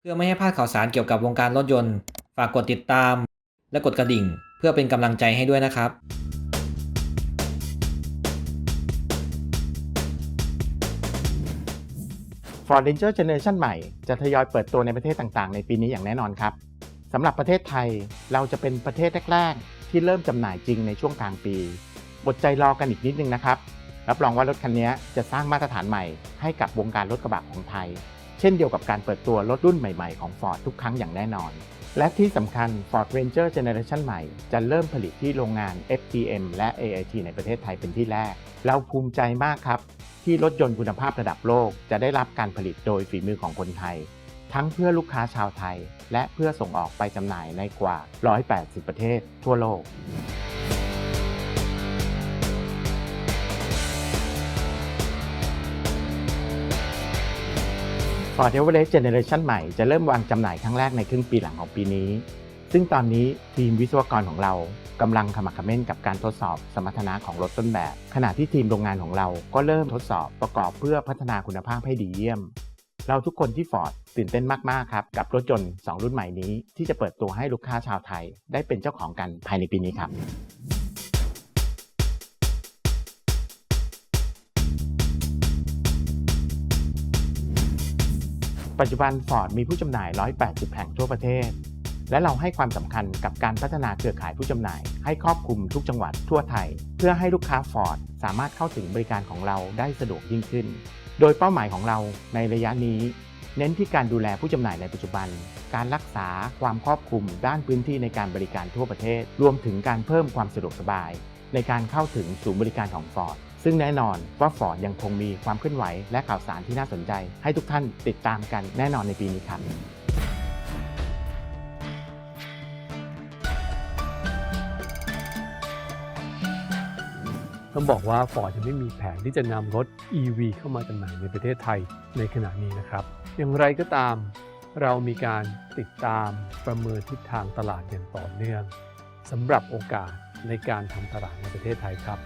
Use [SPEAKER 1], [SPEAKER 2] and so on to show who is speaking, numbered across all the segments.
[SPEAKER 1] เพื่อไม่ให้พลาดข่าวสารเกี่ยวกับวงการรถยนต์ ฝากกดติดตาม และกดกระดิ่ง เพื่อเป็นกำลังใจให้ด้วยนะครับ
[SPEAKER 2] Ford Ranger Generation ใหม่จะทยอยเปิดตัวในประเทศต่างๆ ในปีนี้อย่างแน่นอนครับสำหรับประเทศไทยเราจะเป็นประเทศแรก ๆ ที่เริ่มจำหน่ายจริงในช่วงกลางปีอดใจรอกันอีกนิดนึงนะครับ รับรองว่ารถคันนี้จะสร้างมาตรฐานใหม่ให้กับวงการรถกระบะของไทย เช่นเดียวกับการเปิดตัวรถรุ่นใหม่ๆของ Ford ทุกครั้งอย่างแน่นอน และที่สำคัญ Ford Ranger Generation ใหม่จะเริ่มผลิตที่โรงงาน FPM และ AIT ในประเทศไทยเป็นที่แรก เราภูมิใจมากครับ ที่รถยนต์คุณภาพระดับโลกจะได้รับการผลิตโดยฝีมือของคนไทย ทั้งเพื่อลูกค้าชาวไทย และเพื่อส่งออกไปจำหน่ายในกว่า 180 ประเทศทั่วโลก Ford Everest Generation ใหม่จะเริ่มวางจำหน่ายครั้งแรกในครึ่งปีหลังของปีนี้ ซึ่งตอนนี้ทีมวิศวกรของเรากำลังขมักขม้นกับการทดสอบสมรรถนะของรถต้นแบบ ขณะที่ทีมโรงงานของเราก็เริ่มทดสอบประกอบเพื่อพัฒนาคุณภาพให้ดีเยี่ยม เราทุกคนที่ Ford ตื่นเต้นมาก ๆ ครับ กับรถยนต์ 2 รุ่นใหม่นี้ ที่จะเปิดตัวให้ลูกค้าชาวไทย ได้เป็นเจ้าของกันภายในปีนี้ครับ ปัจจุบัน Ford มีผู้จำหน่าย 180 แห่งทั่วประเทศ และเราให้ความสำคัญกับการพัฒนาเครือข่ายผู้จำหน่าย ให้ครอบคลุมทุกจังหวัดทั่วไทย เพื่อให้ลูกค้า Ford สามารถเข้าถึงบริการของเราได้สะดวกยิ่งขึ้น โดยเป้าหมายของเราในระยะนี้ เน้นที่การดูแลผู้จำหน่ายในปัจจุบัน การรักษาความครอบคลุมด้านพื้นที่ในการบริการทั่วประเทศ รวมถึงการเพิ่มความสะดวกสบาย ในการเข้าถึงศูนย์บริการของ Ford ซึ่งแน่นอนว่า Ford ยังคงมีความเคลื่อนไหวและข่าวสารที่น่าสนใจ ให้ทุกท่านติดตามกันแน่นอนในปีนี้ครับ
[SPEAKER 3] ต้องบอกว่า Ford จะไม่มีแผนที่จะนำรถ EV เข้ามาจำหน่ายในประเทศไทยในขณะนี้นะครับ อย่างไรก็ตาม เรามีการติดตามประเมินทิศทางตลาดอย่างต่อเนื่องสำหรับโอกาสในการทำตลาดในประเทศไทยครับ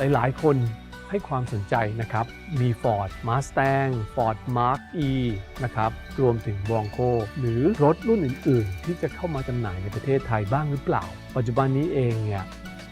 [SPEAKER 3] หลายๆ คนให้ความสนใจนะครับ มี Ford Mustang Ford Mark E นะครับ รวมถึง Bronco หรือรถรุ่นอื่น ๆ ที่จะเข้ามาจำหน่ายในประเทศไทยบ้างหรือเปล่า ปัจจุบันนี้เองเนี่ย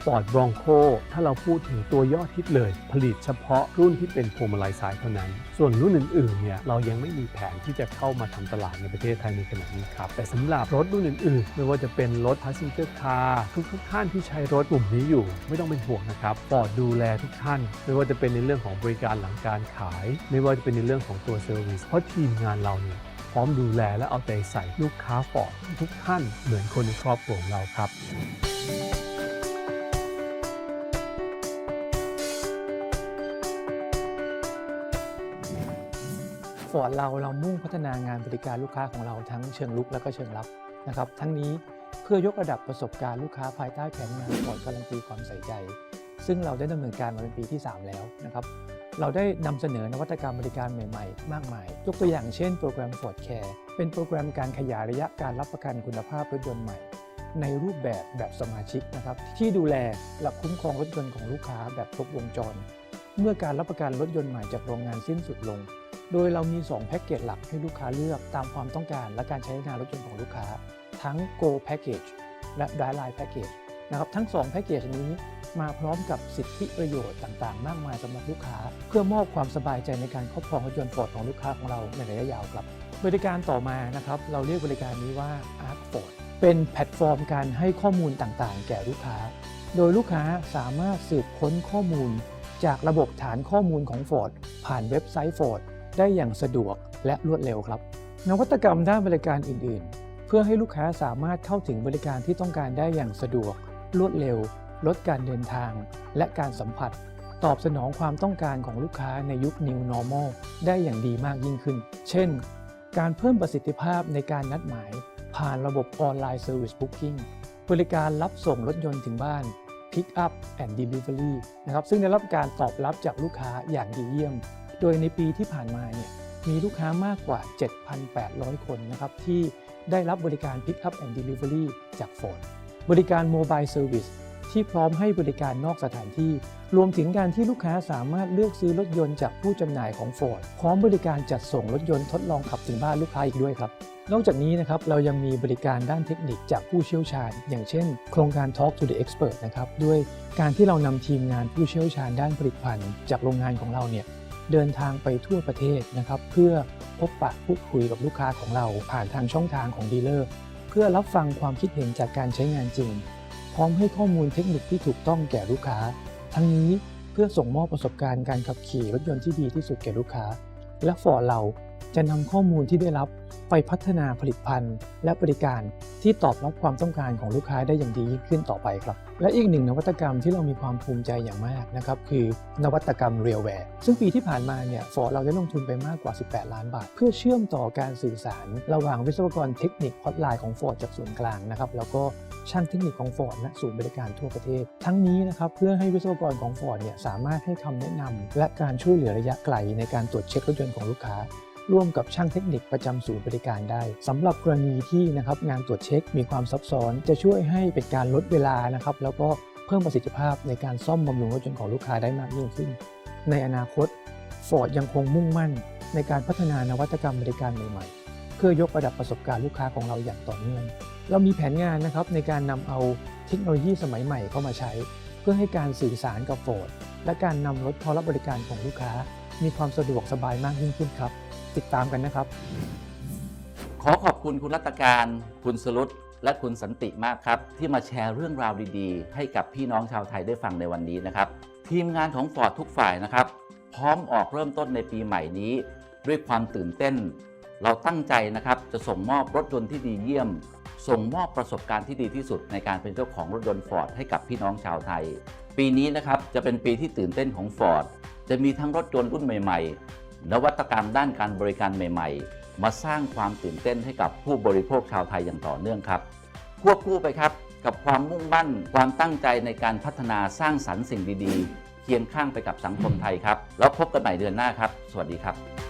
[SPEAKER 3] Ford Bronco ถ้าเราพูดถึงตัวยอดฮิตเลย ผลิตเฉพาะรุ่นที่เป็นพวงมาลัยซ้ายเท่านั้น ส่วนรุ่นอื่นๆเนี่ยเรายังไม่มีแผนที่จะเข้ามาทำตลาดในประเทศไทยในขณะนี้ครับ แต่สำหรับรถรุ่นอื่นๆ ไม่ว่าจะเป็นรถ Passenger Car ทุกๆท่านที่ใช้รถกลุ่มนี้อยู่ ไม่ต้องเป็นห่วงนะครับ Ford ดูแลทุกท่าน ไม่ว่าจะเป็นในเรื่องของบริการหลังการขาย ไม่ว่าจะเป็นในเรื่องของตัวเซอร์วิสเพราะทีมงานเราเนี่ยพร้อมดูแลและเอาใจใส่ลูกค้า Ford ทุกท่านเหมือนคนในครอบครัวของเราครับ
[SPEAKER 4] ฟอร์ดเราเรามุ่งพัฒนางานบริการลูกค้าของเราทั้งเชิงลุกและก็เชิงรับนะครับทั้งนี้เพื่อยกระดับประสบการณ์ลูกค้าภายใต้แผนงานฟอร์ดการันตีความใส่ใจ ซึ่งเราได้ดำเนินการมาเป็นปีที่ 3 แล้วนะครับเราได้นำเสนอนวัตกรรมบริการใหม่ๆ มากมาย ยกตัวอย่างเช่นโปรแกรม Ford Care เป็นโปรแกรมการขยายระยะการรับประกันคุณภาพรถยนต์ใหม่ ในรูปแบบแบบสมาชิกนะครับที่ดูแลและคุ้มครองรถยนต์ของลูกค้าแบบครบวงจร เมื่อการรับประกันรถยนต์ใหม่จากโรงงานสิ้นสุดลง โดยเรามี 2 แพ็กเกจหลักให้ลูกค้าเลือกตามความต้องการและการใช้งานรถยนต์ของลูกค้า ทั้ง Go Package และ Dry Line Package นะครับทั้ง 2 แพ็กเกจนี้มาพร้อมกับสิทธิประโยชน์ต่างๆ มากมายสำหรับลูกค้า เพื่อมอบความสบายใจในการครอบครองรถยนต์ฟอร์ดของลูกค้าของเราในระยะยาวครับ บริการต่อมานะครับเราเรียกบริการนี้ว่า Arc Ford เป็นแพลตฟอร์มการให้ข้อมูลต่างๆ แก่ลูกค้า โดยลูกค้าสามารถสืบค้นข้อมูล จากระบบฐานข้อมูลของ Ford ผ่านเว็บไซต์ Ford ได้อย่างสะดวกและรวดเร็วครับ นวัตกรรมด้านบริการอื่น ๆ เพื่อให้ลูกค้าสามารถเข้าถึงบริการที่ต้องการได้อย่างสะดวก รวดเร็ว ลดการเดินทาง และการสัมผัส ตอบสนองความต้องการของลูกค้าในยุค New Normal ได้อย่างดีมากยิ่งขึ้น เช่น การเพิ่มประสิทธิภาพในการนัดหมาย ผ่านระบบออนไลน์ Service Booking บริการรับส่งรถยนต์ถึงบ้าน Pick up and Delivery นะครับซึ่งได้รับการตอบรับจากลูกค้าอย่างดีเยี่ยม โดยในปีที่ผ่านมาเนี่ยมีลูกค้ามากกว่า 7,800 คนนะครับที่ได้รับบริการ Pick up and Delivery จาก Ford บริการ Mobile Service ที่พร้อมให้บริการนอกสถานที่ รวมถึงการที่ลูกค้าสามารถเลือกซื้อรถยนต์จากผู้จำหน่ายของ Ford พร้อมบริการจัดส่งรถยนต์ทดลองขับถึงบ้านลูกค้าอีกด้วยครับ นอกจากนี้นะครับเรายังมีบริการด้านเทคนิคจากผู้เชี่ยวชาญ อย่างเช่น โครงการ Talk to the Expert นะครับด้วยการที่เรานำทีมงานผู้เชี่ยวชาญด้านผลิตภัณฑ์จากโรงงานของเราเนี่ย เดินทางไปทั่วประเทศนะครับเพื่อพบปะพูดคุยกับลูกค้าของเราผ่านทางช่องทางของดีลเลอร์ เพื่อรับฟังความคิดเห็นจากการใช้งานจริง พร้อมให้ข้อมูลเทคนิคที่ถูกต้องแก่ลูกค้า ทั้งนี้เพื่อส่งมอบประสบการณ์การขับขี่รถยนต์ที่ดีที่สุดแก่ลูกค้า และฟอร์เรา จะนำข้อมูลที่ได้รับไปพัฒนาผลิตภัณฑ์ และบริการที่ตอบรับความต้องการของลูกค้าได้อย่างดียิ่งขึ้นต่อไปครับ และอีกหนึ่งนวัตกรรมที่เรามีความภูมิใจอย่างมากนะครับคือนวัตกรรมเรียลแวร์ซึ่งปีที่ผ่านมาเนี่ยฟอร์เราได้ลงทุนไปมากกว่า 18 ล้านบาท เพื่อเชื่อมต่อการสื่อสาร ระหว่างวิศวกรเทคนิคฮอตไลน์ของฟอร์จากส่วนกลางนะครับแล้วก็ช่างเทคนิคของฟอร์ดณศูนย์บริการทั่วประเทศ ทั้งนี้นะครับเพื่อให้วิศวกรของฟอร์ดเนี่ยสามารถให้คำแนะนำและการช่วยเหลือระยะไกลในการตรวจเช็ครถยนต์ของลูกค้า ร่วมกับช่างเทคนิคประจำศูนย์บริการได้สำหรับกรณีที่นะครับงานตรวจเช็คมีความซับซ้อนจะช่วยให้เป็นการลดเวลานะครับแล้วก็เพิ่มประสิทธิภาพในการซ่อมบำรุงรถยนต์ของลูกค้าได้มากยิ่งขึ้น ในอนาคต Ford ยังคงมุ่งมั่น ในการพัฒนานวัตกรรมบริการใหม่ๆ เพื่อยกระดับประสบการณ์ลูกค้าของเราอย่างต่อเนื่อง เรามีแผนงานนะครับในการนำเอาเทคโนโลยีสมัยใหม่เข้ามาใช้ เพื่อให้การสื่อสารกับ Ford และการนำรถเข้ารับบริการของลูกค้า มีความสะดวกสบายมากยิ่งขึ้นครับ ติดตามกันนะครับ
[SPEAKER 5] ขอขอบคุณคุณรัตการ คุณสรุตและคุณสันติมากครับ ที่มาแชร์เรื่องราวดีๆ ให้กับพี่น้องชาวไทยได้ฟังในวันนี้นะครับ ทีมงานของฟอร์ดทุกฝ่ายนะครับ พร้อมออกเริ่มต้นในปีใหม่นี้ ด้วยความตื่นเต้น เราตั้งใจนะครับจะส่งมอบรถยนต์ที่ดีเยี่ยม ส่งมอบประสบการณ์ที่ดีที่สุดในการเป็นเจ้าของรถยนต์ฟอร์ดให้กับพี่น้องชาวไทย ปีนี้นะครับจะเป็นปีที่ตื่นเต้นของฟอร์ดจะมีทั้งรถยนต์รุ่นใหม่ๆ นวัตกรรมด้านการบริการใหม่ ๆ มาสร้างความตื่นเต้นให้กับผู้บริโภคชาวไทยอย่างต่อเนื่องครับ ควบคู่ไปครับกับความมุ่งมั่น ความตั้งใจในการพัฒนาสร้างสรรค์สิ่งดีๆ เคียงข้างไปกับสังคมไทยครับ แล้วพบกันใหม่เดือนหน้าครับ สวัสดีครับ